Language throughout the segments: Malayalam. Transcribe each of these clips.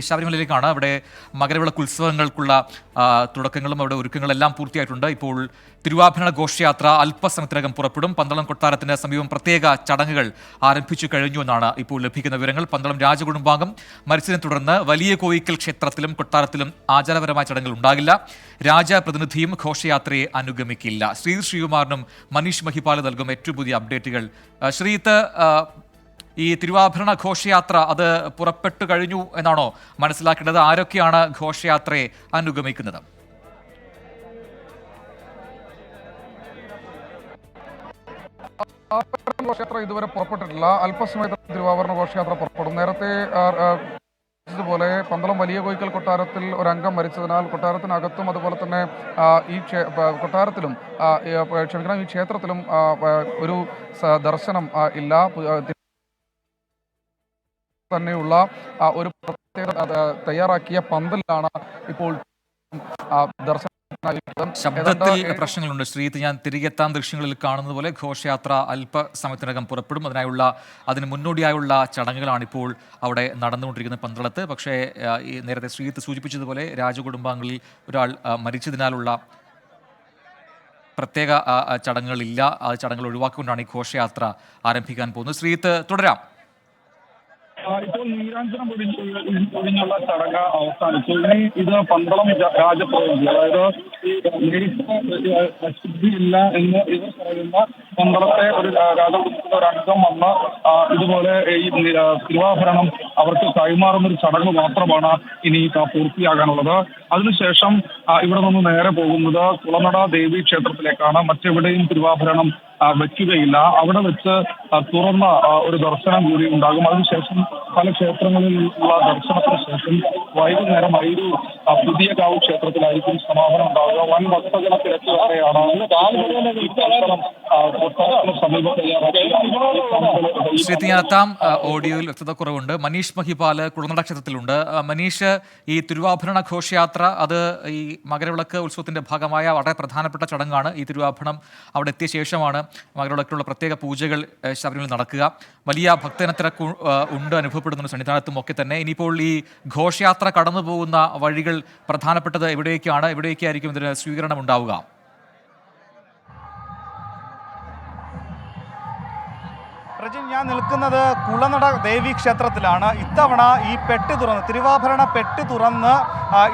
ശബരിമലയിലേക്കാണ് അവിടെ മകരവിളക്ക് ഉത്സവങ്ങൾക്കുള്ള തുടക്കങ്ങളും അവിടെ ഒരുക്കങ്ങളെല്ലാം പൂർത്തിയായിട്ടുണ്ട്. ഇപ്പോൾ തിരുവാഭരണ ഘോഷയാത്ര അല്പസമയത്തിനകം പുറപ്പെടും. പന്തളം കൊട്ടാരത്തിന് സമീപം പ്രത്യേക ചടങ്ങുകൾ ആരംഭിച്ചു കഴിഞ്ഞു എന്നാണ് ഇപ്പോൾ ലഭിക്കുന്ന വിവരങ്ങൾ. പന്തളം രാജകുടുംബാംഗം മരിച്ചതിനെ തുടർന്ന് വലിയ കോയിക്കൽ ക്ഷേത്രത്തിലും കൊട്ടാരത്തിലും ആചാരപരമായ ചടങ്ങുകൾ ഉണ്ടാകില്ല. രാജപ്രതിനിധിയും ഘോഷയാത്രയെ അനുഗമിക്കില്ല. ശ്രീ ശ്രീകുമാറിനും മനീഷ് മഹിപാൽ നൽകും ഏറ്റവും പുതിയ അപ്ഡേറ്റുകൾ. ശ്രീത്ത് ഈ തിരുവാഭരണ ഘോഷയാത്ര അത് പുറപ്പെട്ടു കഴിഞ്ഞു എന്നാണോ മനസ്സിലാക്കേണ്ടത്? ആരൊക്കെയാണ് ഘോഷയാത്രയെ അനുഗമിക്കുന്നത്? ഘോഷയാത്ര ഇതുവരെ പുറപ്പെട്ടിട്ടില്ല. അല്പസമയത്ത് തിരുവാഭരണ ഘോഷയാത്ര പുറപ്പെടും. നേരത്തെ പോലെ പന്തളം വലിയ കോയിക്കൽ കൊട്ടാരത്തിൽ ഒരു അംഗം മരിച്ചതിനാൽ കൊട്ടാരത്തിനകത്തും അതുപോലെ തന്നെ ഈ കൊട്ടാരത്തിലും ക്ഷമിക്കണം ഈ ക്ഷേത്രത്തിലും ഒരു ദർശനം ഇല്ല. തന്നെയുള്ള ഒരു പ്രത്യേക തയ്യാറാക്കിയ പന്തലാണ് ഇപ്പോൾ ദർശനം ശബ്ദത്തിൽ പ്രശ്നങ്ങളുണ്ട്. ശ്രീത്ത് ഞാൻ തിരികെത്താൻ ദൃശ്യങ്ങളിൽ കാണുന്നത് പോലെ ഘോഷയാത്ര അല്പസമയത്തിനകം പുറപ്പെടും. അതിനായുള്ള അതിന് മുന്നോടിയായുള്ള ചടങ്ങുകളാണ് ഇപ്പോൾ അവിടെ നടന്നുകൊണ്ടിരിക്കുന്ന പന്തളത്ത്. പക്ഷേ ഈ നേരത്തെ ശ്രീത്ത് സൂചിപ്പിച്ചതുപോലെ രാജകുടുംബാംഗങ്ങളിൽ ഒരാൾ മരിച്ചതിനാലുള്ള പ്രത്യേക ചടങ്ങുകളില്ല. ആ ചടങ്ങുകൾ ഒഴിവാക്കിക്കൊണ്ടാണ് ഈ ഘോഷയാത്ര ആരംഭിക്കാൻ പോകുന്നത്. ശ്രീത്ത് തുടരാം. ഇപ്പോൾ നീരാഞ്ജനം ഒഴിഞ്ഞ് ഒഴിഞ്ഞുള്ള ചടങ്ങ് അവസാനിച്ചു. ഇനി ഇത് പന്തളം രാജപ്രതിനിധി അതായത് ശുദ്ധിയില്ല എന്ന് ഇവർ പറയുന്ന പന്തളത്തെ ഒരു രാജകുടുംബത്തിലെ ഒരു വന്ന് ഇതുപോലെ ഈ തിരുവാഭരണം അവർക്ക് കൈമാറുന്ന ഒരു ചടങ്ങ് മാത്രമാണ് ഇനി പൂർത്തിയാകാനുള്ളത്. അതിനുശേഷം ഇവിടെ നിന്ന് നേരെ പോകുന്നത് കുളനട ദേവി ക്ഷേത്രത്തിലേക്കാണ്. മറ്റെവിടെയും തിരുവാഭരണം ആ, വെക്കുകയില്ല. അവിടെ വെച്ച് തുറന്ന ഒരു ദർശനം കൂടി ഉണ്ടാകും. അതിനുശേഷം പല ക്ഷേത്രങ്ങളിലുള്ള ദർശനത്തിന് ശേഷം വൈകുന്നേരം ഒരു പുതിയ കാവ് ക്ഷേത്രത്തിലായിരിക്കും സമാപനം ഉണ്ടാവുക. വൻ ഭക്തജന തിരക്ക് വരെയാണ് ഈ ദർശനം ആ, കൊട്ടാരത്തിന് സമീപം തയ്യാറാക്കിയ ശ്രീത്ത് ഞാൻ എത്താം ഓഡിയോയിൽ വ്യക്തത കുറവുണ്ട്. മനീഷ് മഹിപാൽ കുളനട ക്ഷേത്രത്തിലുണ്ട്. മനീഷ് ഈ തിരുവാഭരണ ഘോഷയാത്ര അത് ഈ മകരവിളക്ക് ഉത്സവത്തിന്റെ ഭാഗമായ വളരെ പ്രധാനപ്പെട്ട ചടങ്ങാണ്. ഈ തിരുവാഭരണം അവിടെ എത്തിയ ശേഷമാണ് മകരവിളക്കിലുള്ള പ്രത്യേക പൂജകൾ ശബരിമല നടക്കുക. വലിയ ഭക്തനത്ര ഉണ്ട് അനുഭവപ്പെടുന്ന സന്നിധാനത്തും ഒക്കെ തന്നെ. ഇനിയിപ്പോൾ ഈ ഘോഷയാത്ര കടന്നു പോകുന്ന വഴികൾ പ്രധാനപ്പെട്ടത് എവിടേക്കാണ്? എവിടേക്കായിരിക്കും ഇതിന് സ്വീകരണം ഉണ്ടാവുക? പ്രജിൻ ഞാൻ നിൽക്കുന്നത് കുളനട ദേവി ക്ഷേത്രത്തിലാണ്. ഇത്തവണ ഈ പെട്ടി തുറന്ന് തിരുവാഭരണ പെട്ടി തുറന്ന്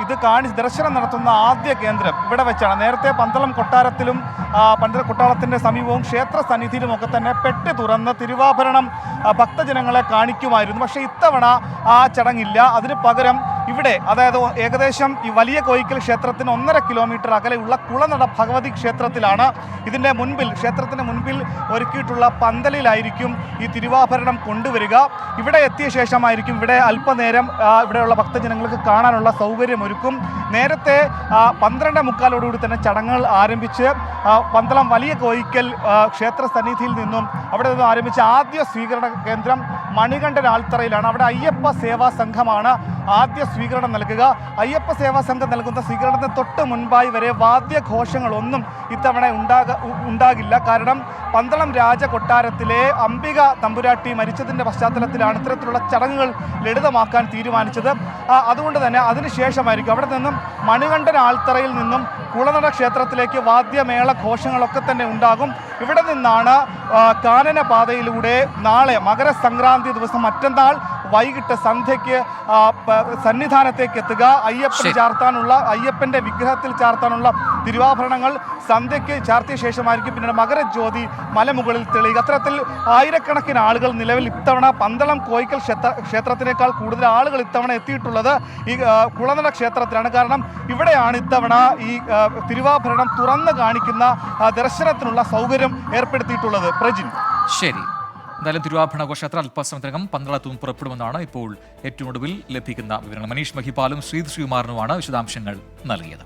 ഇത് കാണി ദർശനം നടത്തുന്ന ആദ്യ കേന്ദ്രം ഇവിടെ വെച്ചാണ്. നേരത്തെ പന്തളം കൊട്ടാരത്തിലും പന്തളം കൊട്ടാരത്തിന്റെ സമീപവും ക്ഷേത്ര സന്നിധിയിലും ഒക്കെ തന്നെ പെട്ടി തുറന്ന് തിരുവാഭരണം ഭക്തജനങ്ങളെ കാണിക്കുമായിരുന്നു. പക്ഷേ ഇത്തവണ ആ ചടങ്ങില്ല. അതിന് പകരം ഇവിടെ അതായത് ഏകദേശം ഈ വലിയ കോയിക്കൽ ക്ഷേത്രത്തിന് ഒന്നര കിലോമീറ്റർ അകലെയുള്ള കുളനട ഭഗവതി ക്ഷേത്രത്തിലാണ് ഇതിന്റെ മുൻപിൽ ക്ഷേത്രത്തിന് മുൻപിൽ ഒരുക്കിയിട്ടുള്ള പന്തലിലായിരിക്കും ഈ തിരുവാഭരണം കൊണ്ടുവരിക. ഇവിടെ എത്തിയ ശേഷമായിരിക്കും ഇവിടെ അല്പനേരം ഇവിടെയുള്ള ഭക്തജനങ്ങൾക്ക് കാണാനുള്ള സൗകര്യം ഒരുക്കും നേരത്തെ പന്ത്രണ്ട് മുക്കാലോടുകൂടി തന്നെ ചടങ്ങുകൾ ആരംഭിച്ച് പന്തളം വലിയ കോയിക്കൽ ക്ഷേത്ര സന്നിധിയിൽ നിന്നും അവിടെ നിന്നും ആരംഭിച്ച ആദ്യ സ്വീകരണ കേന്ദ്രം മണികണ്ഠൻ ആൽത്തറയിലാണ്. അവിടെ അയ്യപ്പ സേവാ സംഘമാണ് ആദ്യ സ്വീകരണം നൽകുക. അയ്യപ്പ സേവാ സംഘം നൽകുന്ന സ്വീകരണത്തിന് തൊട്ട് മുൻപായി വരെ വാദ്യഘോഷങ്ങളൊന്നും ഇത്തവണ ഉണ്ടാക ഉണ്ടാകില്ല. കാരണം പന്തളം രാജ കൊട്ടാരത്തിലെ അംബിക തമ്പുരാട്ടി മരിച്ചതിന്റെ പശ്ചാത്തലത്തിലാണ് ഇത്തരത്തിലുള്ള ചടങ്ങുകൾ ലളിതമാക്കാൻ തീരുമാനിച്ചത്. അതുകൊണ്ട് തന്നെ അതിനുശേഷമായിരിക്കും അവിടെ നിന്നും മണികണ്ഠൻ ആൾത്തറയിൽ നിന്നും കുളനട ക്ഷേത്രത്തിലേക്ക് വാദ്യമേള ഘോഷങ്ങളൊക്കെ തന്നെ ഉണ്ടാകും. ഇവിടെ നിന്നാണ് കാനന പാതയിലൂടെ നാളെ മകരസംക്രാന്തി ദിവസം മറ്റന്നാൾ വൈകിട്ട് സന്ധ്യയ്ക്ക് സന്നിധാനത്തേക്ക് എത്തുക. അയ്യപ്പൻ ചാർത്താനുള്ള അയ്യപ്പന്റെ വിഗ്രഹത്തിൽ ചാർത്താനുള്ള തിരുവാഭരണങ്ങൾ സന്ധ്യയ്ക്ക് ചാർത്തിയ ശേഷമായിരിക്കും. പിന്നീട് മകരജ്യോതി മലമുകളിൽ തെളിയുക. അത്തരത്തിൽ ആയിരക്കണക്കിന് ആളുകൾ നിലവിൽ ഇത്തവണ പന്തളം കോയിക്കൽ ക്ഷേത്ര ക്ഷേത്രത്തിനേക്കാൾ കൂടുതൽ ആളുകൾ ഇത്തവണ എത്തിയിട്ടുള്ളത് ഈ കുളനട ക്ഷേത്രത്തിലാണ്. കാരണം ഇവിടെയാണ് ഇത്തവണ ഈ തിരുവാഭരണം തുറന്നു കാണിക്കുന്ന ദർശനത്തിനുള്ള സൗകര്യം ഏർപ്പെടുത്തിയിട്ടുള്ളത്. പ്രജിൻ. ശരി. എന്തായാലും തിരുവാഭരണ ഘോഷയാത്ര അല്പസമയത്തിനകം പന്തളത്തും പുറപ്പെടുമെന്നാണ് ഇപ്പോൾ ഏറ്റവും ഒടുവിൽ ലഭിക്കുന്ന വിവരങ്ങൾ. മനീഷ് മഹിപാലും ശ്രീത് ശ്രീകുമാറിനുമാണ് വിശദാംശങ്ങൾ നൽകിയത്.